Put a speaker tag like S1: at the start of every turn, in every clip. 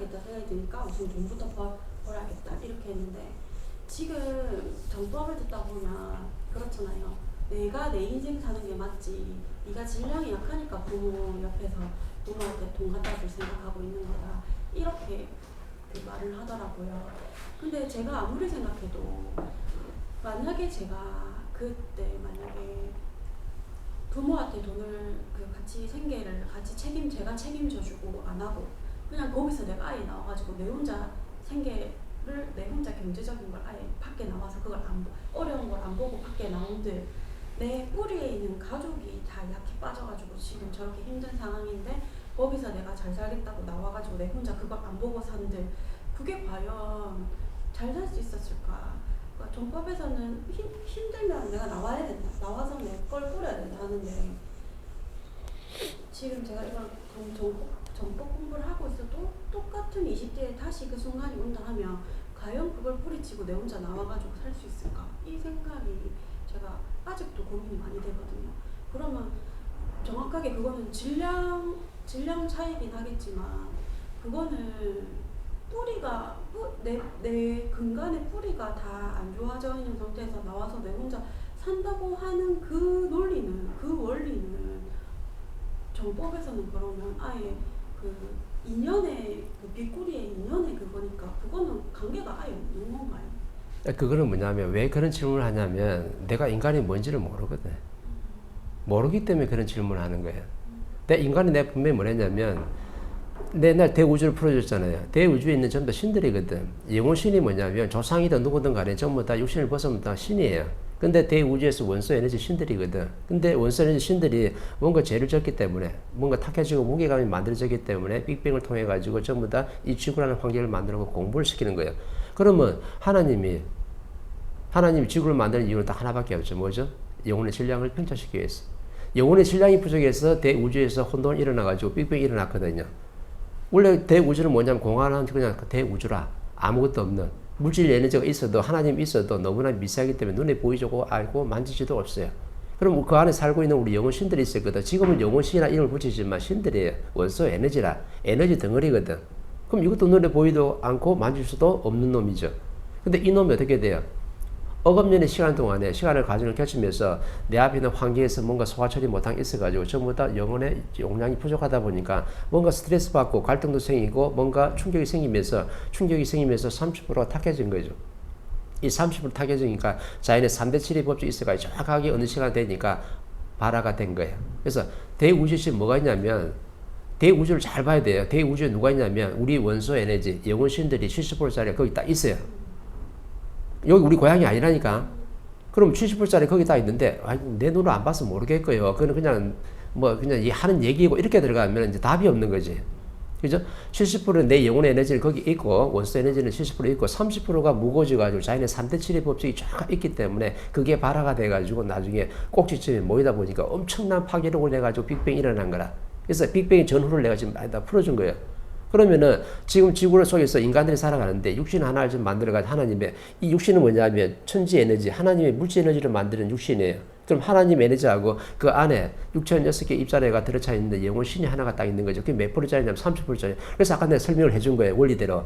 S1: 해야겠다 생각이 드니까 우선 몸부터 벌어야겠다 이렇게 했는데 지금 정법을 듣다 보면 그렇잖아요. 내가 내 인생 사는 게 맞지. 네가 질량이 약하니까 부모 옆에서 부모한테 돈 갖다 줄 생각하고 있는 거다. 이렇게 그 말을 하더라고요. 근데 제가 아무리 생각해도 만약에 제가 그때 만약에 부모한테 돈을 그 같이 생계를 같이 책임 제가 책임져 주고 안 하고 그냥 거기서 내가 아예 나와가지고 내 혼자 생계를 내 혼자 경제적인 걸 아예 밖에 나와서 그걸 안 보- 어려운 걸 안 보고 밖에 나온들 내 뿌리에 있는 가족이 다 약해 빠져가지고 지금 저렇게 힘든 상황인데 거기서 내가 잘 살겠다고 나와가지고 내 혼자 그걸 안 보고 산들 그게 과연 잘 살 수 있었을까? 그러니까 정법에서는 힘, 힘들면 내가 나와야 된다. 나와서 내 걸 뿌려야 된다 하는데 지금 제가 이걸 정, 정, 정법 공부를 하고 있어도 똑같은 20대에 다시 그 순간이 온다 하면 과연 그걸 뿌리치고 내 혼자 나와가지고 살 수 있을까? 이 생각이 제가 아직도 고민이 많이 되거든요. 그러면 정확하게 그거는 질량 질량 차이긴 하겠지만 그거는 뿌리가 뿌- 내, 내 근간의 뿌리가 다 안 좋아져 있는 상태에서 나와서 내 혼자 산다고 하는 그 논리는 그 원리는 정법에서는 그러면 아예 그 인연의 그 빗꼬리의 인연의 그거니까 그거는 관계가 아예 없는 건가요?
S2: 그거는 뭐냐면 왜 그런 질문을 하냐면 내가 인간이 뭔지를 모르거든. 모르기 때문에 그런 질문을 하는 거예요. 내 인간이 내가 분명히 뭐랬냐면 내날 대우주를 풀어줬잖아요. 대우주에 있는 전부 다 신들이거든. 영혼신이 뭐냐면 조상이든 누구든 간에 전부 다 육신을 벗으면 다 신이에요. 근데 대우주에서 원소 에너지 신들이거든. 근데 원소 에너지 신들이 뭔가 죄를 졌기 때문에 뭔가 탁해지고 무게감이 만들어졌기 때문에 빅뱅을 통해 가지고 전부 다 이 지구라는 환경을 만들고 공부를 시키는 거예요. 그러면 하나님이 하나님이 지구를 만드는 이유는 딱 하나밖에 없죠. 뭐죠? 영혼의 질량을 평정시키기 위해서. 영혼의 질량이 부족해서 대우주에서 혼돈이 일어나가지고 빅뱅이 일어났거든요. 원래 대우주는 뭐냐면 공간은 그냥 대우주라. 아무것도 없는. 물질 에너지가 있어도 하나님 있어도 너무나 미세하기 때문에 눈에 보이지도 알고 만지지도 없어요. 그럼 그 안에 살고 있는 우리 영혼 신들이 있었거든. 지금은 영혼 신이나 이름을 붙이지만 신들이에요. 원소 에너지라. 에너지 덩어리거든. 그럼 이것도 눈에 보이도 않고 만질 수도 없는 놈이죠. 근데 이 놈이 어떻게 돼요? 어금니의 시간 동안에 시간을 가지는 겹치면서 내 앞에 있는 환경에서 뭔가 소화 처리 못한 게 있어가지고 전부 다 영혼의 용량이 부족하다 보니까 뭔가 스트레스 받고 갈등도 생기고 뭔가 충격이 생기면서 충격이 생기면서 30%가 탁해진 거죠. 이 30% 탁해지니까 자연의 3대 7의 법칙이 있어가지고 정확하게 어느 시간 되니까 발화가 된 거예요. 그래서 대우주시 뭐가 있냐면 대우주를 잘 봐야 돼요. 대우주에 누가 있냐면 우리 원소 에너지 영혼 신들이 70%짜리 거기 딱 있어요. 여기 우리 고향이 아니라니까. 그럼 70불짜리 거기 다 있는데, 아니, 내 눈으로 안 봐서 모르겠고요. 그거는 그냥, 뭐, 그냥 이 하는 얘기고, 이렇게 들어가면 이제 답이 없는 거지. 그죠? 70%는 내 영혼의 에너지는 거기 있고, 원소 에너지는 70% 있고, 30%가 무거워져가지고 자연의 3대 7의 법칙이 쫙 있기 때문에 그게 발화가 돼가지고 나중에 꼭지점에 모이다 보니까 엄청난 파괴력을 내가지고 빅뱅이 일어난 거라. 그래서 빅뱅의 전후를 내가 지금 많이 다 풀어준 거예요. 그러면은 지금 지구 속에서 인간들이 살아가는데 육신 하나를 좀 만들어가지고 하나님의 이 육신은 뭐냐면 천지 에너지 하나님의 물질 에너지를 만드는 육신이에요. 그럼 하나님 에너지하고 그 안에 6천 여섯 개 입자리가 들어차 있는데 영혼 신이 하나가 딱 있는 거죠. 그게 몇 프로짜리냐면 30%짜리. 그래서 아까 내가 설명을 해준 거예요. 원리대로.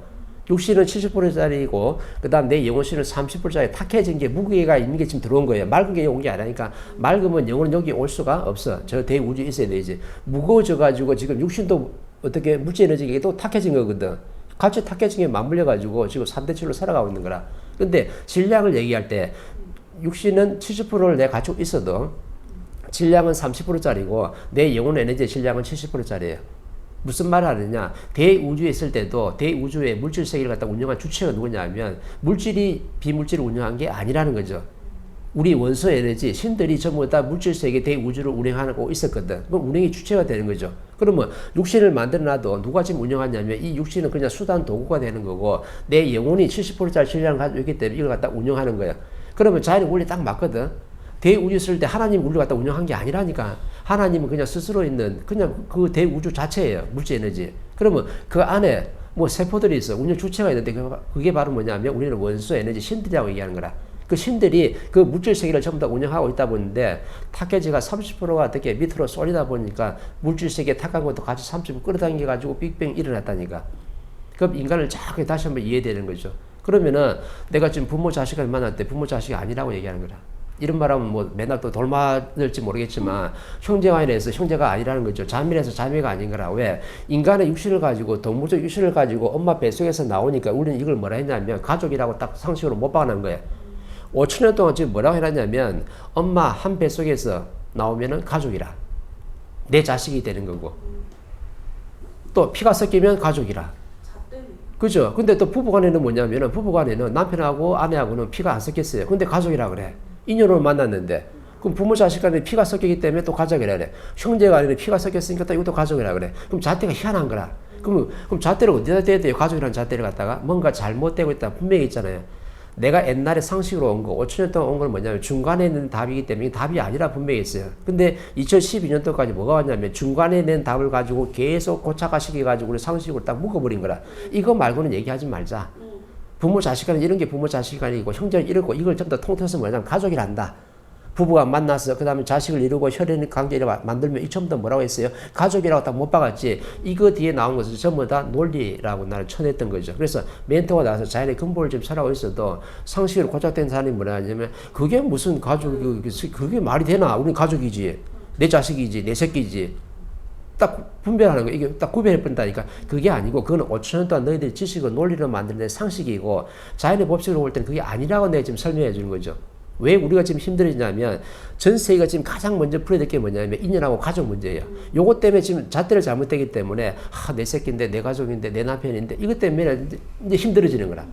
S2: 육신은 70%짜리고 그다음 내 영혼신은 30%짜리 탁해진 게 무게가 있는 게 지금 들어온 거예요. 맑은 게 온 게 아니니까 맑으면 영혼은 여기 올 수가 없어. 저 대우주에 있어야 되지. 무거워져 가지고 지금 육신도 어떻게 물질 에너지가 또 탁해진 거거든. 같이 탁해진 게 맞물려 가지고 지금 3대 7로 살아가고 있는 거라. 근데 질량을 얘기할 때 육신은 70%를 내가 가지고 있어도 질량은 30%짜리고 내 영혼 에너지의 질량은 70%짜리예요. 무슨 말을 하느냐? 대우주에 있을 때도 대우주의 물질 세계를 갖다 운영한 주체가 누구냐면 물질이 비물질을 운영한 게 아니라는 거죠. 우리 원소 에너지 신들이 전부 다 물질 세계 대우주를 운영하고 있었거든. 그럼 운영의 주체가 되는 거죠. 그러면 육신을 만들어놔도 누가 지금 운영하냐면 이 육신은 그냥 수단 도구가 되는 거고 내 영혼이 70%짜리 질량을 가지고 있기 때문에 이걸 갖다 운영하는 거야. 그러면 자연의 원리 딱 맞거든. 대우주 있을 때 하나님 우리를 갖다 운영한 게 아니라니까. 하나님은 그냥 스스로 있는 그냥 그 대우주 자체예요. 물질 에너지. 그러면 그 안에 뭐 세포들이 있어. 운영 주체가 있는데 그- 그게 바로 뭐냐면 우리는 원소 에너지 신들이라고 얘기하는 거라. 그 신들이 그 물질 세계를 전부 다 운영하고 있다 보는데 탁해지가 30%가 어떻게 밑으로 쏠리다 보니까 물질 세계 탁한 것도 같이 30% 끌어당겨 가지고 빅뱅 일어났다니까. 그럼 인간을 자꾸 다시 한번 이해되는 거죠. 그러면은 내가 지금 부모 자식을 만날 때 부모 자식이 아니라고 얘기하는 거라. 이런 말하면 뭐 맨날 또 돌맞을지 모르겠지만 형제간에서 형제가 아니라는 거죠. 자매에서 자매가 아닌 거라. 왜? 인간의 육신을 가지고 동물적 육신을 가지고 엄마 뱃속에서 나오니까 우리는 이걸 뭐라 했냐면 가족이라고 딱 상식으로 못 박아놓은 거예요. 5천 년 동안 지금 뭐라고 해놨냐면 엄마 한 뱃속에서 나오면은 가족이라. 내 자식이 되는 거고. 또 피가 섞이면 가족이라. 그죠? 근데 또 부부간에는 뭐냐면은 부부간에는 남편하고 아내하고는 피가 안 섞였어요. 근데 가족이라 그래. 인연으로 만났는데. 그럼 부모 자식 간에 피가 섞이기 때문에 또 가족이라 그래. 형제가 아니라 피가 섞였으니까 또 이것도 가족이라 그래. 그럼 잣대가 희한한 거라. 그럼, 그럼 잣대를 어디다 대야 돼요? 가족이라는 잣대를 갖다가 뭔가 잘못되고 있다 분명히 있잖아요. 내가 옛날에 상식으로 온 거, 5천 년 동안 온 건 뭐냐면 중간에 있는 답이기 때문에 답이 아니라 분명히 있어요. 근데 2012년도까지 뭐가 왔냐면 중간에 낸 답을 가지고 계속 고착화시켜 가지고 우리 상식으로 딱 묶어버린 거라. 이거 말고는 얘기하지 말자. 부모 자식 간에 이런 게 부모 자식 간이고 형제는 이렇고 이걸 전부 다 통틀어서 뭐냐면 가족이란다. 부부가 만나서 그 다음에 자식을 이루고 혈연 관계를 마- 만들면 이 처음부터 뭐라고 했어요? 가족이라고 딱못 박았지. 이거 뒤에 나온 것은 전부 다 논리라고 나를 쳐냈던 거죠. 그래서 멘토가 나와서 자연의 근본을 좀 살아고 있어도 상식으로 고착된 사람이 뭐라 하냐면 그게 무슨 가족, 그게 말이 되나? 우리 가족이지. 내 자식이지. 내 새끼지. 딱 분별하는 거 이게 딱 구별해 본다니까 그게 아니고 그거는 5천 년 동안 너희들이 지식을 논리로 만드는 상식이고 자연의 법칙으로 볼 때는 그게 아니라고 내가 지금 설명해 주는 거죠. 왜 우리가 지금 힘들어지냐면 전 세계가 지금 가장 먼저 풀어야 될 게 뭐냐면 인연하고 가족 문제예요. 요것 때문에 지금 잣대를 잘못되기 때문에 아, 내 새끼인데 내 가족인데 내 남편인데 이것 때문에 이제 힘들어지는 거라.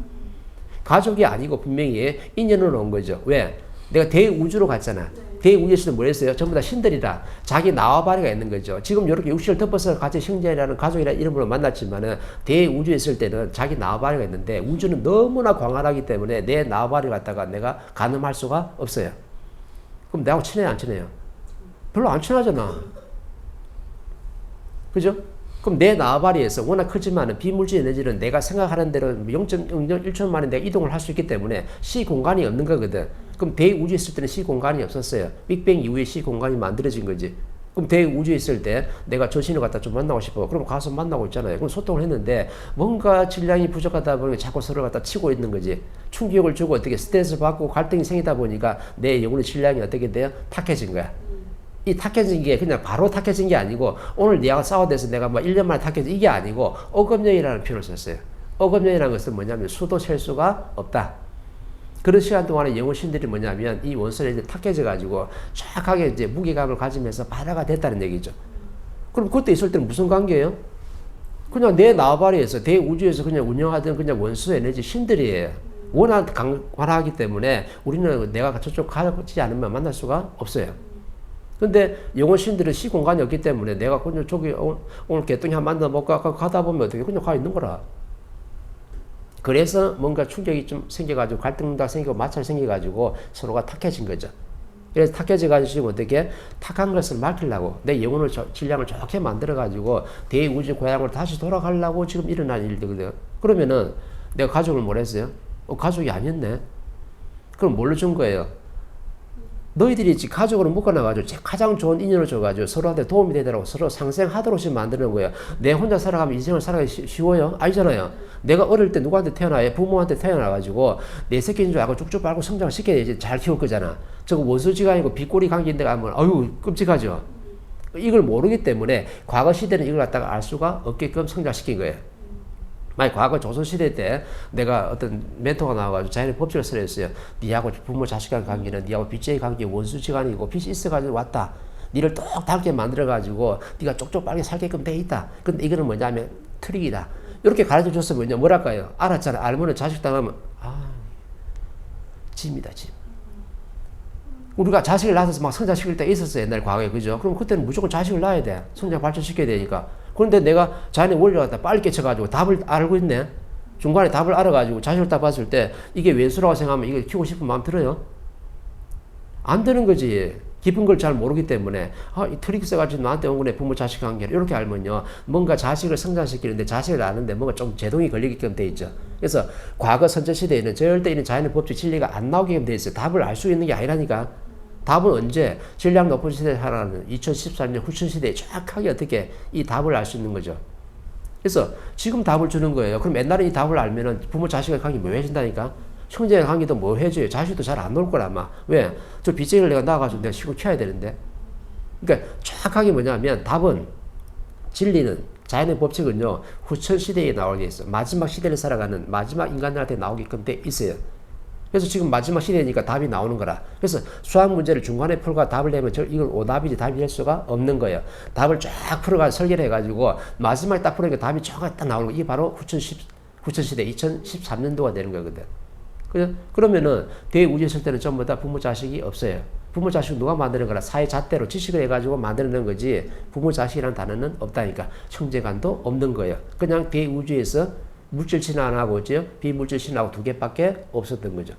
S2: 가족이 아니고 분명히 인연으로 온 거죠. 왜? 내가 대우주로 갔잖아. 대우주에서는 뭐 했어요? 전부 다 신들이라 자기 나와바리가 있는 거죠. 지금 이렇게 육신을 덮어서 같이 형제라는 가족이라는 이름으로 만났지만은 대우주에 있을 때는 자기 나와바리가 있는데 우주는 너무나 광활하기 때문에 내 나와바리 갖다가 내가 가늠할 수가 없어요. 그럼 나하고 친해요, 안 친해요? 별로 안 친하잖아. 그죠? 그럼 내 나와바리에서 워낙 크지만은 비물질 에너지는 내가 생각하는 대로 0.01초 만에 내가 이동을 할 수 있기 때문에 시 공간이 없는 거거든. 그럼 대우주에 있을 때는 시 공간이 없었어요. 빅뱅 이후에 시 공간이 만들어진 거지. 그럼 대우주에 있을 때 내가 저 신을 갖다 좀 만나고 싶어. 그럼 가서 만나고 있잖아요. 그럼 소통을 했는데 뭔가 질량이 부족하다 보니 자꾸 서로 갖다 치고 있는 거지. 충격을 주고 어떻게 스트레스 받고 갈등이 생기다 보니까 내 영혼의 질량이 어떻게 돼요? 탁해진 거야. 이 탁해진 게 그냥 바로 탁해진 게 아니고 오늘 내가 싸워대서 내가 뭐 1년 만에 탁해진 이게 아니고 어금년이라는 표현을 썼어요. 어금년이라는 것은 뭐냐면 수도 셀 수가 없다. 그런 시간 동안에 영혼 신들이 뭐냐면 이 원선에 이제 탁해져 가지고 정확하게 이제 무게감을 가지면서 바다가 됐다는 얘기죠. 그럼 그때 있을 때는 무슨 관계예요? 그냥 내 나발에서 대우주에서 그냥 운영하던 그냥 원수 에너지 신들이에요. 워낙 강화하기 때문에 우리는 내가 저쪽 가지 않으면 만날 수가 없어요. 근데 영혼 신들은 시공간이 없기 때문에 내가 그냥 저기 오늘, 개똥이 한 만나 먹고 가다 보면 어떻게 그냥 가 있는 거라. 그래서 뭔가 충격이 좀 생겨가지고 갈등도 생기고 마찰 생겨가지고 서로가 탁해진 거죠. 그래서 탁해져가지고 어떻게 탁한 것을 막히려고 내 영혼을 저, 질량을 좋게 만들어가지고 대우주 고향으로 다시 돌아가려고 지금 일어난 일들거든요. 그러면은 내가 가족을 뭘 했어요? 어, 가족이 아니었네. 그럼 뭘로 준 거예요? 너희들이 가족으로 묶어놔가지고 가장 좋은 인연을 줘가지고 서로한테 도움이 되도록 서로 상생하도록 만드는 거예요. 내 혼자 살아가면 인생을 살아가기 쉬- 쉬워요? 아니잖아요. 내가 어릴 때 누구한테 태어나요? 부모한테 태어나가지고 내 새끼인 줄 알고 쭉쭉 빨고 성장을 시켜야지 잘 키울 거잖아. 저거 원수지간이고 빗꼬리 관계인데 가면 아유 끔찍하죠. 이걸 모르기 때문에 과거 시대는 이걸 갖다가 알 수가 없게끔 성장시킨 거예요. 만약 과거 조선시대 때 내가 어떤 멘토가 나와가지고 자연의 법칙을 설했어요. 니하고 부모 자식간 관계는 니하고 빚쟁이 관계 원수지간이고 빚이 있어가지고 왔다. 니를 똑 닮게 만들어가지고 니가 쪽쪽 빨게 살게끔 돼 있다. 근데 이거는 뭐냐면 트릭이다. 이렇게 가르쳐 줬으면 뭐냐 뭐랄까요? 알았잖아. 알면은 자식 당하면 아 짐이다 짐. 우리가 자식을 낳아서 막 성장시킬 때 있었어요. 옛날 과거에. 그죠? 그럼 그때는 무조건 자식을 낳아야 돼. 성장 발전시켜야 되니까. 그런데 내가 자연의 갖다. 빨리 깨쳐가지고 답을 알고 있네. 중간에 답을 알아가지고 자식을 딱 봤을 때 이게 왼수라고 생각하면 이거 키우고 싶은 마음 들어요? 안 되는 거지. 깊은 걸 잘 모르기 때문에. 아, 이 트릭 써가지고 나한테 온 거네. 부모 자식 관계를. 이렇게 알면요. 뭔가 자식을 성장시키는데 자식을 아는데 뭔가 좀 제동이 걸리게끔 돼 있죠. 그래서 과거 선조 시대에는 절대 이런 자연의 법칙 진리가 안 나오게끔 돼 있어요. 답을 알 수 있는 게 아니라니까 답은 언제 질량 높은 시대에 살아가는 2014년 후천 시대에 정확하게 어떻게 이 답을 알 수 있는 거죠 그래서 지금 답을 주는 거예요 그럼 옛날에 이 답을 알면은 부모 자식의 관계 묘해진다니까 형제 관계도 뭐 해줘요. 자식도 잘 안 놀 거라 아마. 왜? 저 빚쟁이를 내가 나가가지고 내가 시골 키워야 되는데. 그러니까 정확하게 뭐냐면 답은 진리는 자연의 법칙은요 후천 시대에 나오게 있어 마지막 시대를 살아가는 마지막 인간들한테 나오게끔 돼 있어요. 그래서 지금 마지막 시대니까 답이 나오는 거라. 그래서 수학 문제를 중간에 풀고 답을 내면 저 이건 오답이지 답이 될 수가 없는 거예요. 답을 쫙 풀어가 설계를 해가지고 마지막에 딱 풀으니까 답이 정확히 딱 나오는 거. 이게 바로 후천 시 후천 시대 2013년도가 되는 거거든. 그죠? 그러면은 대우주에 있을 때는 전부 다 부모 자식이 없어요. 부모 자식 누가 만드는 거라 사회 잣대로 지식을 해가지고 만드는 거지 부모 자식이라는 단어는 없다니까 형제간도 없는 거예요. 그냥 대우주에서 물질 있죠 비물질 신앙하고 두 개밖에 없었던 거죠.